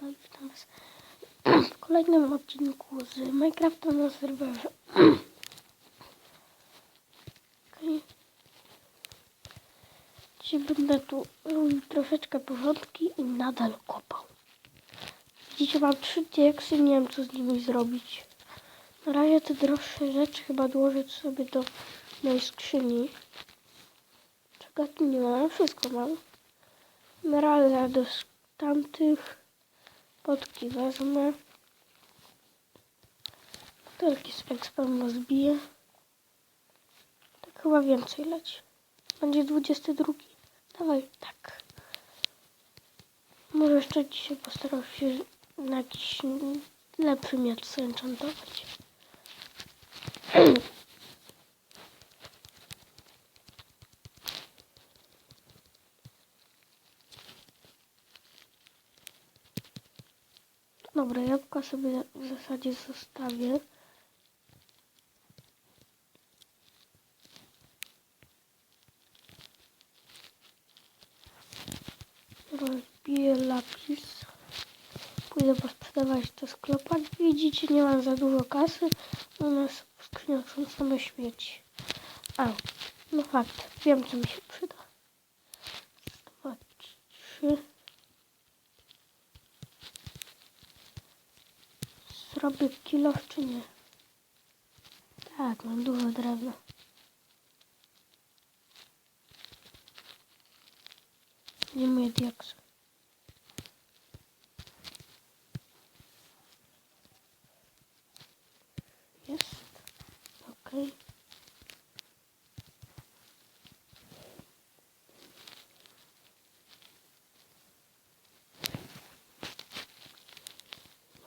No i witam Was w kolejnym odcinku z Minecrafta na serwerze. Okej. Dzisiaj będę tu robił troszeczkę porządki i nadal kopał. Widzicie, mam trzy dieksy, nie wiem co z nimi zrobić. Na razie te droższe rzeczy chyba odłożyć sobie do mojej skrzyni. Czego tu nie mam? Wszystko mam. Emeralda do tamtych. Potki wezmę. Butelki z ekspem zbiję. Tak chyba więcej leci. Będzie 22. Dawaj, tak. Może jeszcze dzisiaj postaram się na jakiś lepszy miecz enchantować. Dobra, jabłka sobie w zasadzie zostawię. Rozbiję lapis. Pójdę posprzedawać to sklepach. Widzicie, nie mam za dużo kasy. U nas w skrzyniach są same śmieci. A, no fakt. Wiem, co mi się przyda. Dwa, trzy. Zrobię kilo czy nie? Tak, mam dużo drewna. Nie moje diaksy. Jest. Okej.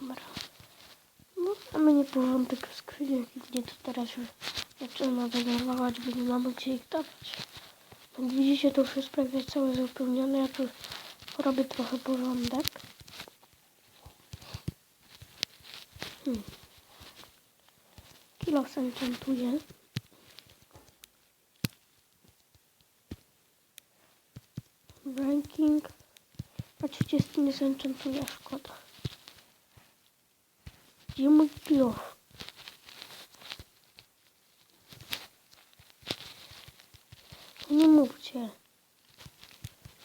Dobra. No, w skrzyniach i mnie to teraz już zaczyna denerwować, bo nie mamy gdzie ich dawać. Jak widzicie, to już jest prawie całe zapełnione. Ja tu robię trochę porządek. Hmm. Kilo enchantuję. Ranking. A 30 nie zenchantuje, szkoda. Gdzie mój kilo? Nie mówcie.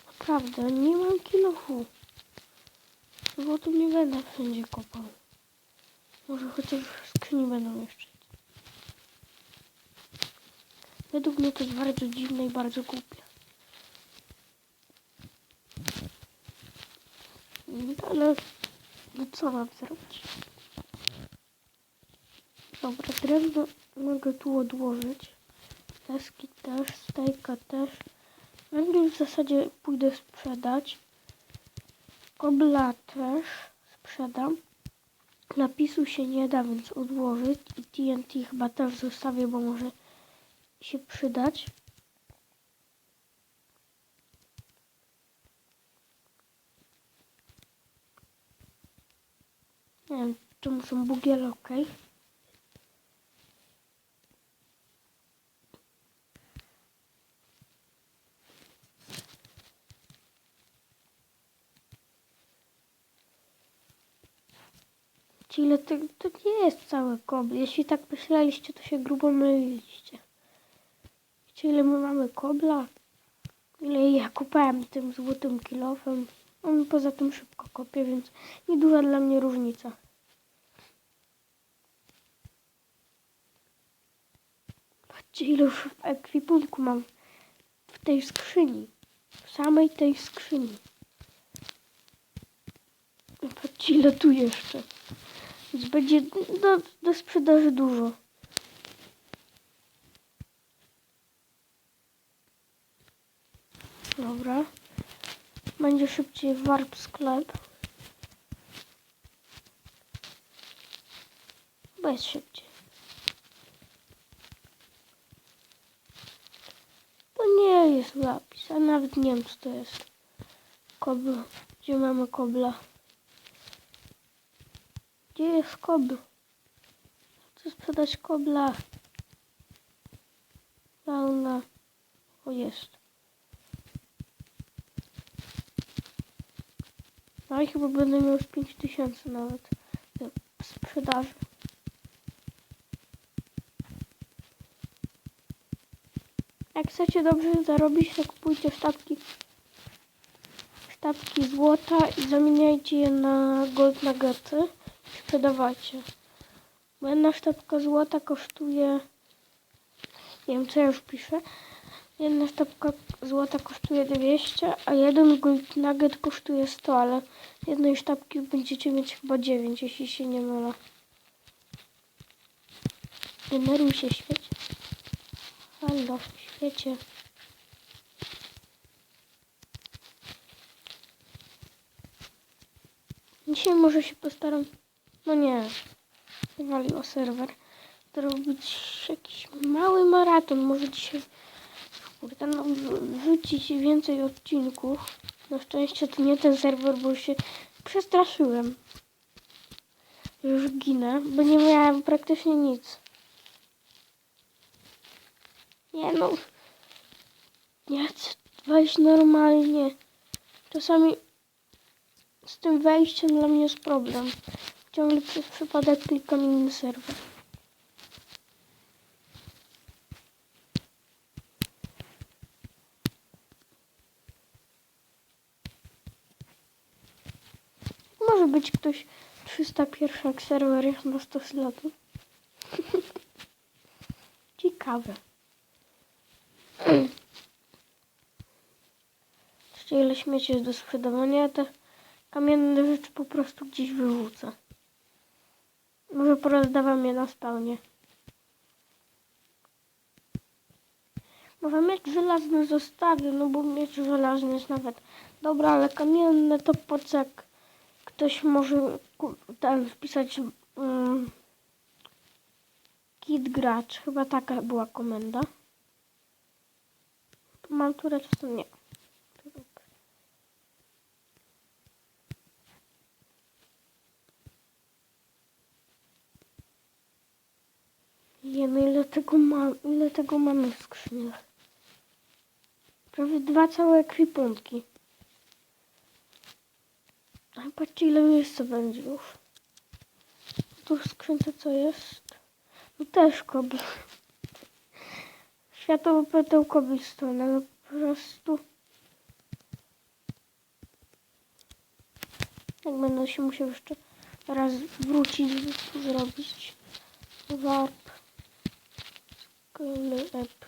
Naprawdę, nie mam kilofu. Bo tu nie będę wszędzie kopał. Może chociaż skrzyni będą jeszcze. Według mnie to jest bardzo dziwne i bardzo głupie. Ale no co mam zrobić? Dobra, drewno mogę tu odłożyć. Deski też, stajka też. Węgiel w zasadzie pójdę sprzedać. Kobla też sprzedam. Napisu się nie da, więc odłożyć. I TNT chyba też zostawię, bo może się przydać. Nie wiem, czemu są bugiele, Ile to, to nie jest całe kobry. Jeśli tak myśleliście, to się grubo myliliście. Wiecie ile my mamy kobla? Ile ja kupałem tym złotym kilofem? On poza tym szybko kopie, więc nieduża dla mnie różnica. Patrzcie ile już ekwipunku mam w tej skrzyni. W samej tej skrzyni. Patrzcie ile tu jeszcze. Więc będzie do, do sprzedaży dużo. Dobra. Będzie szybciej warp sklep. Chyba jest szybciej. To nie jest lapis, a nawet nie wiem co to jest. Kobla. Gdzie mamy kobla? Gdzie jest kobl? Chcę sprzedać kobla. Fauna. O jest. No i chyba będę miał już 5000 nawet sprzedaży. Jak chcecie dobrze zarobić, to kupujcie sztabki, sztabki złota i zamieniajcie je na gold nuggetsy i sprzedawajcie. Bo jedna sztabka złota kosztuje, nie wiem co ja już piszę, jedna sztabka złota kosztuje 200, a jeden gold nugget kosztuje 100, ale jednej sztabki będziecie mieć chyba 9, jeśli się nie mylę. Generuj się świecie. Halo, świecie. Dzisiaj może się postaram. No nie. Wywaliło serwer. Zrobić jakiś mały maraton. Może dzisiaj. Kurde, no wrzucić więcej odcinków. Na szczęście to nie ten serwer, bo się przestraszyłem. Już ginę, bo nie miałem praktycznie nic. Nie no. Nie chcę wejść normalnie. Czasami z tym wejściem dla mnie jest problem. Ciągle przez przypadek klikam inny serwer. Może być ktoś 301 serwer jest na 100 slotów. Ciekawe. Jeszcze ile śmieci jest do sprzedawania, te kamienne rzeczy po prostu gdzieś wyrzucę. Może porozdawam je na spawnie. Może miecz żelazny zostawię, no bo miecz żelazny jest nawet dobra, ale kamienne to po co jak ktoś może tam wpisać um, kit gracz, chyba taka była komenda. Mam tu redstone? Nie. Ile tego mam, ile tego mamy w skrzyniach. Prawie dwa całe ekwipunki. A patrzcie ile miejsca będzie już. Tu w skrzynce co jest? No też kobl. Światowy peteł cobblestone, ale po prostu... Jak będę się musiał jeszcze raz wrócić, żeby to Warp. Sklep.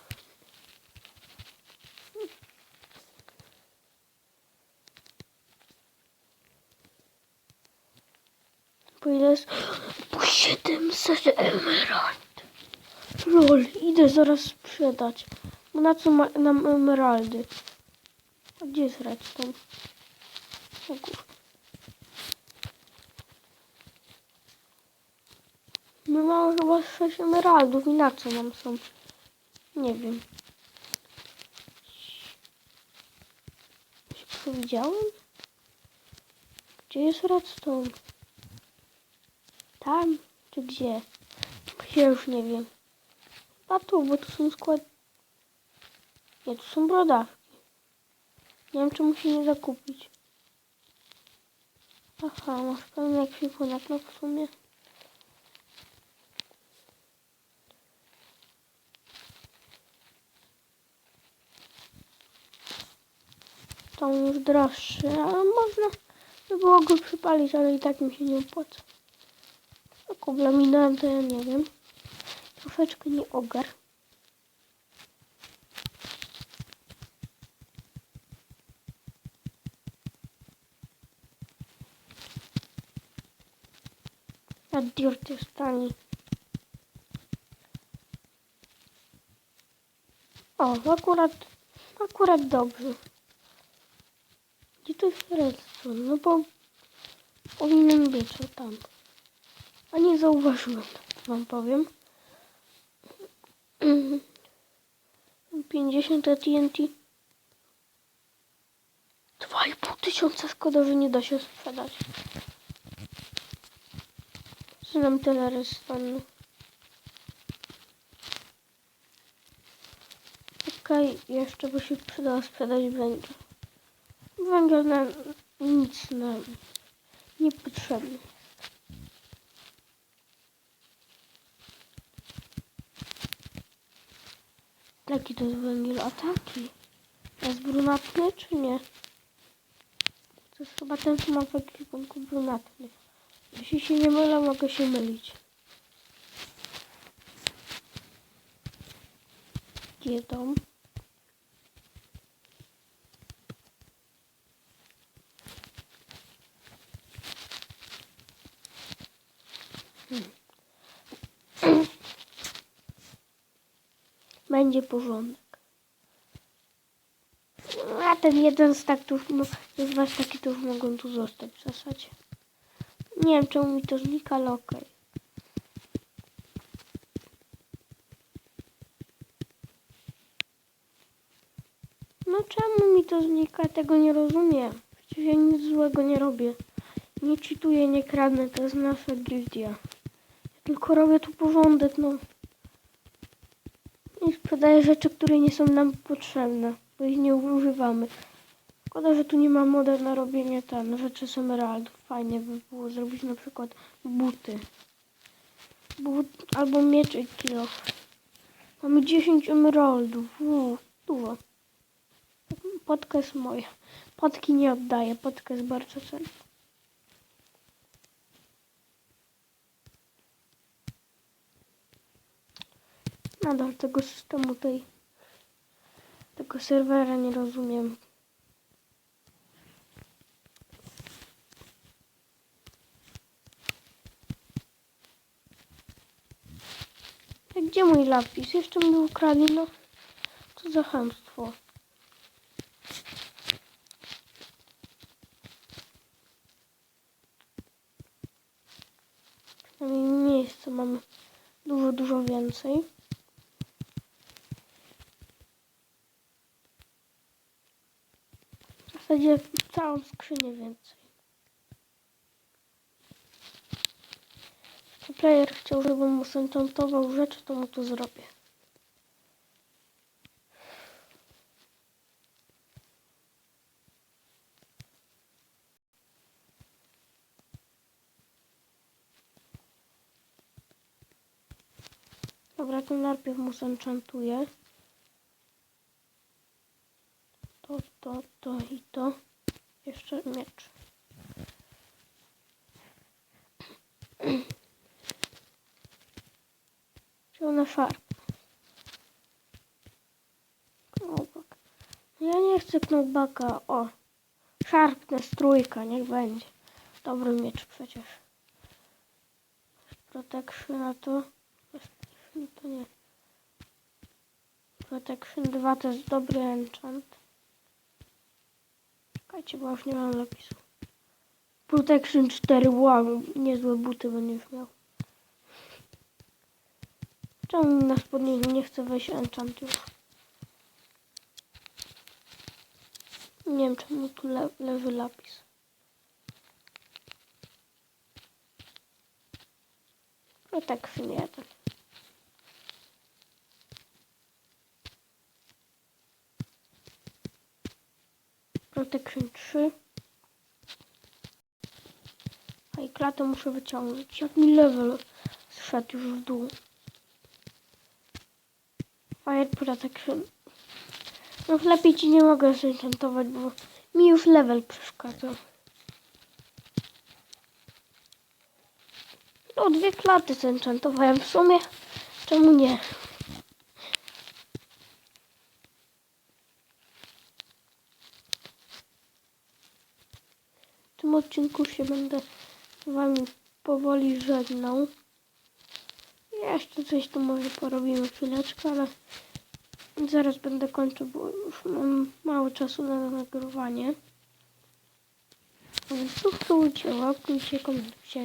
Po ile? Po 700 emerald. Lol, idę zaraz sprzedać. Bo na co ma, nam emeraldy? A gdzie jest redstone? O kur... My mamy chyba 6 emeraldów i na co nam są? Nie wiem. Się przewidziałem? Gdzie jest redstone? Tam czy gdzie? Ja już nie wiem. A tu, bo tu są skład... Nie, tu są brodawki. Nie wiem, czemu się nie zakupić. Aha, masz pełny ekwipunek, no w sumie. On już droższy, ale można by było go przypalić, ale i tak mi się nie opłaca. A kubla minąłem, to ja nie wiem. Troszeczkę nie ogar. A dirt jest tani. O, akurat, akurat dobrze. Gdzie to jest redstone? No bo powinien być o tam. A nie zauważyłem, wam powiem. 50 TNT. 2,5 tysiąca szkoda, że nie da się sprzedać. Co nam tyle redstone? Okej, jeszcze by się przydało sprzedać węgiel. Węgiel na nic na niepotrzebny. Jaki to jest węgiel? A taki. Jest brunatny czy nie? To jest chyba ten, co ma w ekwipunku brunatny. Jeśli się nie mylę, mogę się mylić. Jedą. Będzie porządek. A ten jeden z taktów, no, z was taki to już mogą tu zostać w zasadzie. Nie wiem czemu mi to znika, ale okej. No czemu mi to znika? Tego nie rozumiem. Przecież ja nic złego nie robię. Nie czytuję, nie kradnę, to jest nasza gildia. Tylko robię tu porządek, no. I sprzedaję rzeczy, które nie są nam potrzebne, bo ich nie używamy. Szkoda, że tu nie ma moda na robienie ten, rzeczy z emeraldów. Fajnie by było zrobić na przykład buty. But, albo miecz i kilo. Mamy 10 emeraldów. Uuu, dużo. Podka jest moja. Podki nie oddaję, podka jest bardzo cenna. Nadal tego systemu tej tego serwera nie rozumiem. Gdzie mój lapis? Jeszcze mi ukradli, no. Co za chamstwo. Przynajmniej miejsca mamy dużo, dużo więcej. Zasadzie całą skrzynię więcej. Jeśli player chciał, żebym mu zenchantował rzeczy, to mu to zrobię. Dobra, to najpierw mu zenchantuję. To, to, to i to. Jeszcze miecz. Zielony farb. Knockback. Ja nie chcę knockbacka. O. Sharpness trójka, niech będzie. Dobry miecz przecież. Protection to... Protection to nie. Protection 2 to jest dobry enchant. Czekajcie, bo już nie mam napisu. Protection 4, wow, niezłe buty będziesz miał. Czemu na spodnie nie chce wejść enchant już? Nie wiem czemu tu le leży lapis. Protection 1. Protection 3. A i klatę muszę wyciągnąć. Jak mi level zszedł już w dół. Fire Protection. No lepiej ci nie mogę zenchantować, bo mi już level przeszkadza. No dwie klaty zenchantowałem w sumie. Czemu nie? Tym odcinku się będę z wami powoli żegnał. Jeszcze coś tu może porobimy chwileczkę, ale zaraz będę kończył, bo już mam mało czasu na nagrywanie. Więc subskrybujcie, łapkujcie, komentujcie.